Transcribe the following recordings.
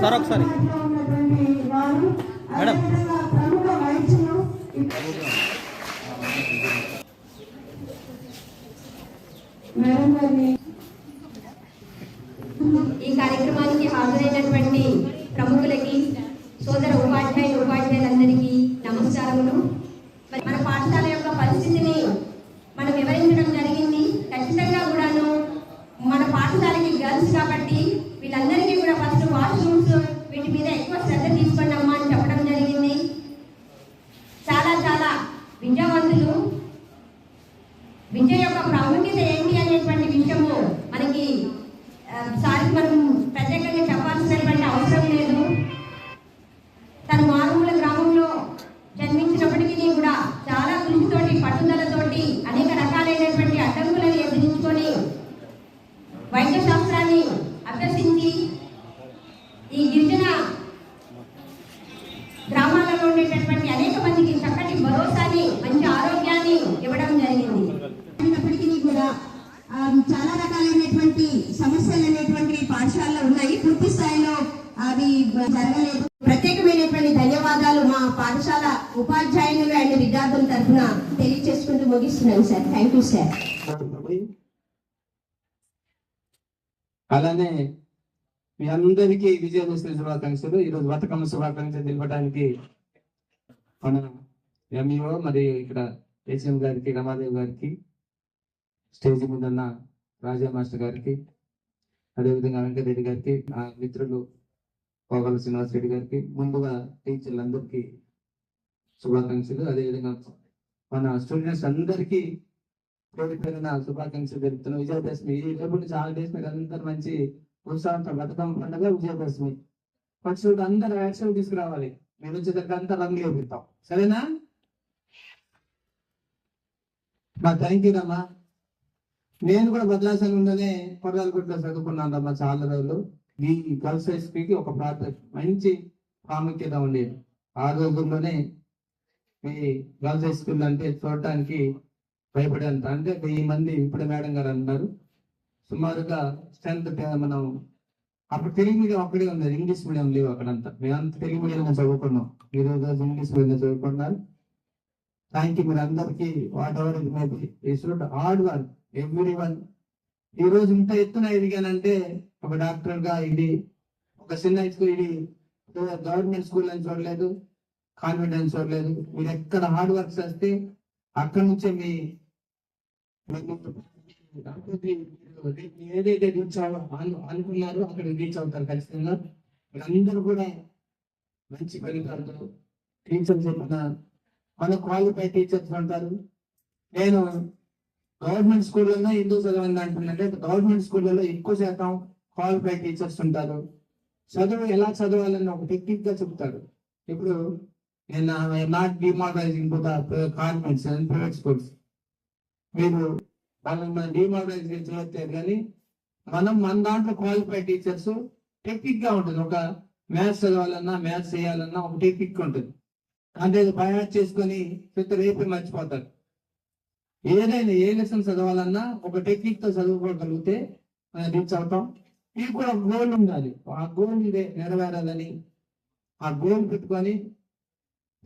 Sir ఒకసారి. Madam. ఈ కార్యక్రమానికి హాజరైనటువంటి ప్రముఖులకి సోదర ఉపాధ్యాయులు ఉపాధ్యాయులందరికీ నమస్కారములు మరి మన పాఠశాల యొక్క పరిస్థితిని మనం వివరించడం జరిగింది ఖచ్చితంగా కూడాను మన పాఠశాలకి గర్ల్స్ కాబట్టి వీళ్ళందరికీ కూడా ఫస్ట్ వాష్రూమ్స్ వీటి మీద ఎక్కువ శ్రద్ధ తీసుకోండి అమ్మా అని చెప్పడం జరిగింది చాలా చాలా విద్యావంతులు విద్య యొక్క ప్రాముఖ్యత ఏంటి అనేటువంటి విషయము మనకి ఆ, సార్కి మనం ప్రత్యేకంగా చెప్పాల్సినటువంటి అవసరం లేదు తను మారుమూల గ్రామంలో జన్మించినప్పటికీ కూడా చాలా కృషితోటి పట్టుదలతోటి అనేక రకాలైనటువంటి అడ్డంకులను ఎదిరించుకొని వైద్య శాస్త్రాన్ని అభ్యసించి ఈ గిరిజన గ్రామాలలో ఉండేటటువంటి అనేక మందికి చక్కటి భరోసాని మంచి ఆరోగ్యాన్ని ఇవ్వడం జరిగింది. అయినప్పటికీ కూడా చాలా రకాలైనటువంటి సమస్యలు అనేటువంటి పాఠశాలలో ఉన్నాయి. పూర్తి స్థాయిలో అవి జరగలేదు. ప్రత్యేకమైనటువంటి ధన్యవాదాలు మా పాఠశాల ఉపాధ్యాయులు అండ్ విద్యార్థుల తరఫున తెలియజేసుకుంటూ ముగిస్తున్నాను సార్. థ్యాంక్ యూ సార్ అలానే మీ అందరికీ విజయదశమి శుభాకాంక్షలు. ఈరోజు బతుకమ్మ శుభాకాంక్షలు తెలపడానికి మన ఎంఈఓ మరి ఇక్కడ ఏసీఎం గారికి రమాదేవి గారికి స్టేజ్ మీద ఉన్న రాజా మాస్టర్ గారికి అదేవిధంగా వెంకటరెడ్డి గారికి ఆ మిత్రులు పోగల శ్రీనివాస్ రెడ్డి గారికి ముందుగా టీచర్లందరికీ శుభాకాంక్షలు. అదేవిధంగా మన స్టూడెంట్స్ అందరికీ పేరు శుభాకాంక్షలు తెలుపుతున్నాం విజయదశమి. ఈ రేపు నుంచి ఆరు డేస్ మీరు మంచి ఉత్సాహంతో బతుకమ్మ పండుగ విజయదశమి. ఫస్ట్ అందరు యాక్షన్ తీసుకురావాలి. మీరు వచ్చేసరికి అంతా రంగులు వేపిస్తాం సరేనా? మా థ్యాంక్ యూ అమ్మా నేను కూడా భద్రాచలంలోనే కొర్రాలగుట్లో చదువుకున్నాను రమ్మా చాలా రోజులు. ఈ గర్ల్స్ హై స్కూల్కి ఒక ప్రార్థన మంచి ప్రాముఖ్యత ఉండేది ఆ రోజుల్లోనే ఈ గర్ల్స్ హై స్కూల్ అంటే చూడటానికి భయపడేంత. అంటే వెయ్యి మంది ఇప్పుడు మేడం గారు అన్నారు. సుమారుగా స్ట్రెంత్ మనం అప్పుడు తెలుగు మీడియం అక్కడే ఉంది ఇంగ్లీష్ మీడియం లేవు అక్కడంతా మేమంతా తెలుగు మీడియం చదువుకున్నాం ఈ రోజు ఇంగ్లీష్ మీడియం చదువుకున్నారు థ్యాంక్ యూ మీరు అందరికీ వాట్ ఎవర్ ఇట్ మేబీ ఈ should hard work every one ఈ రోజు ఇంత ఎత్తున ఎదిగానంటే ఒక డాక్టర్గా ఇది ఒక చిన్న స్కూల్ ఇది గవర్నమెంట్ స్కూల్ అని చూడలేదు కాన్వెంట్ అని చూడలేదు మీరు ఎక్కడ హార్డ్ వర్క్ చేస్తే అక్కడ నుంచే మీ ఏదైతే రీచ్ అను- అనుకున్నారో అక్కడ రీచ్ అవుతారు ఖచ్చితంగా. అందరూ కూడా మంచి ఫలితాలతో టీచర్స్ మన మన క్వాలిఫైడ్ టీచర్స్ ఉంటారు. నేను గవర్నమెంట్ స్కూళ్ళలో ఎందుకు చదవండి అంటున్నానంటే గవర్నమెంట్ స్కూళ్ళలో ఎక్కువ శాతం క్వాలిఫైడ్ టీచర్స్ ఉంటారు. చదువు ఎలా చదవాలని ఒక టెక్నిక్గా చెప్తాడు. ఇప్పుడు నేను not demoralising to the convents and private schools మీరు వాళ్ళని మనం డిమారలైజ్ కానీ మనం మన దాంట్లో క్వాలిఫైడ్ టీచర్స్ టెక్నిక్గా ఉంటుంది. ఒక మ్యాథ్స్ చదవాలన్నా మ్యాథ్స్ చేయాలన్నా ఒక టెక్నిక్ ఉంటుంది. అంటే బయాట్ చేసుకొని పెద్ద రేపే మర్చిపోతారు. ఏదైనా ఏ లెసన్ చదవాలన్నా ఒక టెక్నిక్తో చదువుకోగలిగితే మనం రీచ్ అవుతాం. ఇది కూడా గోల్ ఉండాలి. ఆ గోల్ ఇదే నెరవేరాలని. ఆ గోల్ పెట్టుకొని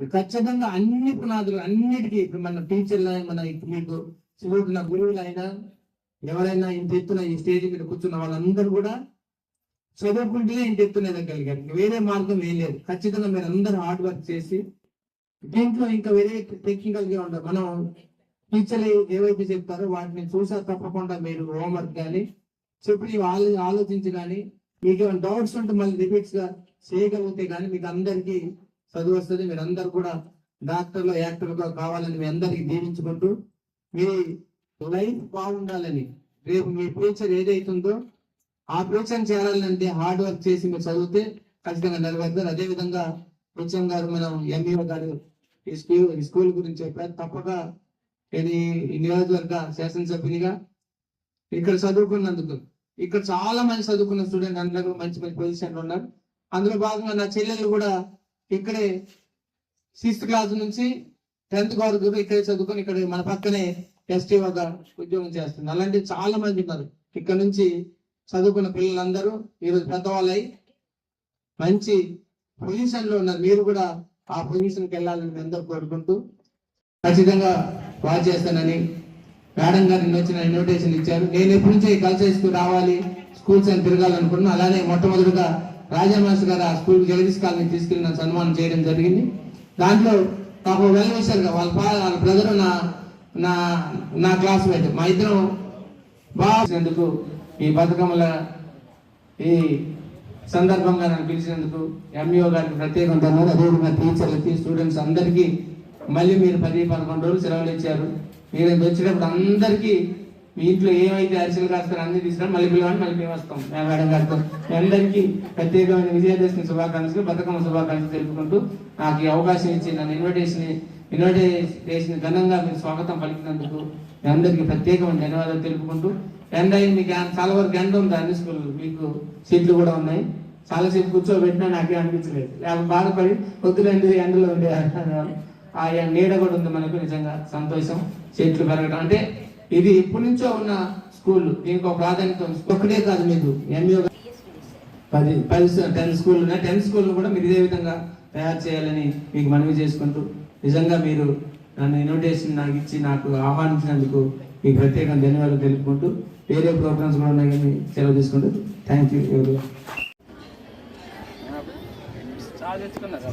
ఖచ్చితంగా అన్ని పునాదులు అన్నిటికీ ఇప్పుడు మన టీచర్లు మన ఇప్పుడు మీకు చదువుతున్న గురువులైనా ఎవరైనా ఇంత ఎత్తున ఈ స్టేజ్ మీద కూర్చున్న వాళ్ళందరూ కూడా చదువుకుంటేనే ఇంత ఎత్తున ఎదగలిగారు. వేరే మార్గం ఏం లేదు. ఖచ్చితంగా మీరు అందరూ హార్డ్ వర్క్ చేసి దీంట్లో ఇంకా వేరే టెక్నికల్గా ఉండదు మనం టీచర్లు ఏవైతే చెప్తారో వాటిని చూసా తప్పకుండా మీరు హోంవర్క్ కానీ చెప్పి ఆలో ఆలోచించి కానీ మీకు ఏమైనా డౌట్స్ ఉంటే మళ్ళీ రిపీట్స్గా చేయగలిగితే కానీ మీకు అందరికీ చదువు వస్తుంది. మీరు అందరు కూడా డాక్టర్లు యాక్టర్లు కావాలని మీ అందరికీ దీవించుకుంటూ మీ లైఫ్ బాగుండాలని రేపు మీ ఫ్యూచర్ ఏదైతుందో ఆ ఫ్యూచర్ చేరాలంటే హార్డ్ వర్క్ చేసి మీరు చదివితే ఖచ్చితంగా నెరవేరుతారు. అదే విధంగా హెచ్ఎం గారు మనం ఎంఈఓ గారు ఈ స్కూల్ ఈ స్కూల్ గురించి చెప్పారు. తప్పక ఇది నియోజకవర్గ శాసనసభ్యునిగా ఇక్కడ చదువుకున్నందుకు ఇక్కడ చాలా మంది చదువుకున్న స్టూడెంట్ అందరూ మంచి మంచి పొజిషన్లు ఉన్నారు. అందులో భాగంగా నా చెల్లెలు కూడా ఇక్కడే సిక్స్త్ క్లాస్ నుంచి టెన్త్ వరకు ఇక్కడే చదువుకొని ఇక్కడ మన పక్కనే ఎస్టీ వద్ద ఉద్యోగం చేస్తుంది. అలాంటి చాలా మంది ఉన్నారు. ఇక్కడ నుంచి చదువుకున్న పిల్లలందరూ ఈరోజు పెద్దవాళ్ళు మంచి పొజిషన్లో ఉన్నారు. మీరు కూడా ఆ పొజిషన్కి వెళ్ళాలని మీ అందరూ కోరుకుంటూ ఖచ్చితంగా బాగా చేస్తానని మేడం గారు నిన్న వచ్చిన ఇన్విటేషన్ ఇచ్చారు. నేను ఎప్పటి నుంచి కల్చర్ స్కూల్ రావాలి స్కూల్స్ అని తిరగాలనుకున్నాను అలానే మొట్టమొదటిగా రాజా మాస్టర్ గారు ఆ స్కూల్ జగదీష్ కాలనీ తీసుకెళ్ళి నన్ను సన్మానం చేయడం జరిగింది. దాంట్లో పాపం వెల్ విషయాలుగా వాళ్ళ వాళ్ళ బ్రదర్ నా నా నా క్లాస్మేట్ మా ఇద్దరం బాగా ఈ బతుకమ్మల ఈ సందర్భంగా నన్ను పిలిచినందుకు ఎంఈఓ గారికి ప్రత్యేకం ధన్యవాదాలు. అదేవిధంగా టీచర్లకి స్టూడెంట్స్ అందరికీ మళ్ళీ మీరు పది పదకొండు రోజులు సెలవులు ఇచ్చారు. మీరు వచ్చినప్పుడు అందరికీ మీ ఇంట్లో ఏమైతే అరిసెలు కాస్తారో అన్ని తీసుకుని మళ్ళీ పిలవండి మళ్ళీ మేము వస్తాం మేము మేడం గారితో. మీ అందరికీ ప్రత్యేకమైన విజయదశమి శుభాకాంక్షలు బతుకమ్మ శుభాకాంక్షలు తెలుపుకుంటూ నాకు ఈ అవకాశం ఇచ్చి నన్ను ఇన్విటేషన్ ఇన్విటేషన్ ఘనంగా మీరు స్వాగతం పలికినందుకు మీ అందరికీ ప్రత్యేకమైన ధన్యవాదాలు తెలుపుకుంటూ ఎండ అయింది మీకు చాలా వరకు ఎండ ఉంది అన్ని స్కూల్. మీకు సీట్లు కూడా ఉన్నాయి. చాలా సేపు కూర్చోబెట్టినా నాకే అనిపించలేదు. బాధపడి వద్దులేండి ఎండలో ఉండే ఆ నీడ కూడా ఉంది మనకు నిజంగా సంతోషం. చెట్లు పెరగడం అంటే ఇది ఎప్పటి నుంచో ఉన్న స్కూల్. దీనికి ఒక ప్రాధాన్యత ఒక్కటే కాదు మీకు. ఎంఈఓ పది పది టెన్త్ స్కూల్ ఉన్నాయి. టెన్త్ స్కూల్ కూడా మీరు ఇదే విధంగా తయారు చేయాలని మీకు మనవి చేసుకుంటూ నిజంగా మీరు నన్ను ఇన్విటేషన్ నాకు ఇచ్చి నాకు ఆహ్వానించినందుకు మీకు ప్రత్యేకంగా ధన్యవాదాలు తెలుపుకుంటూ వేరే ప్రోగ్రామ్స్ కూడా ఉన్నాయి కానీ సెలవు తీసుకుంటూ థ్యాంక్ యూ ఎవరు తెచ్చుకున్నారు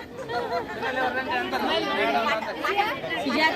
Sijat.